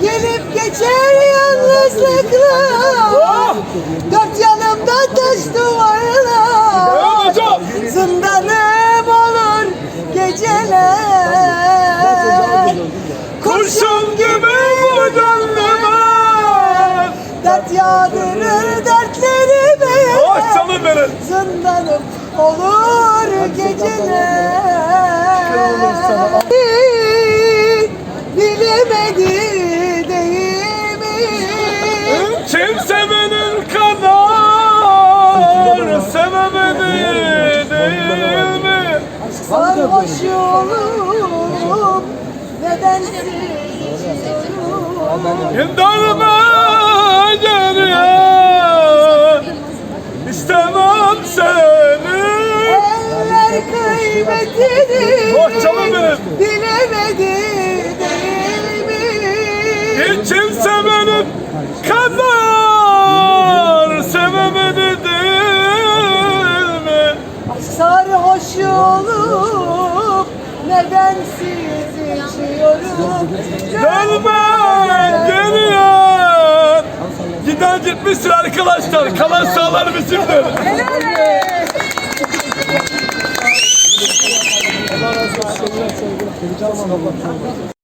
Gelip geçer yalnızlıkla. Dört yanımda taş duvarlar Zindanım olur geceler. Kurşun gibi bu gönlüme Dert yağdırır dertlerime Zindanım olur geceler Sarhoş yolum içiyorum Dönme geriye İstemem seni Eller kıymetini canım benim. Bilemedi değil mi? Hiç kimse benim kadar sevemedi değil mi? Sarhoş yolum Nedensiz içiyorum Dönme geriye Giden gitmiştir arkadaşlar. Kalan sağlar bizimdir. Helal olsun.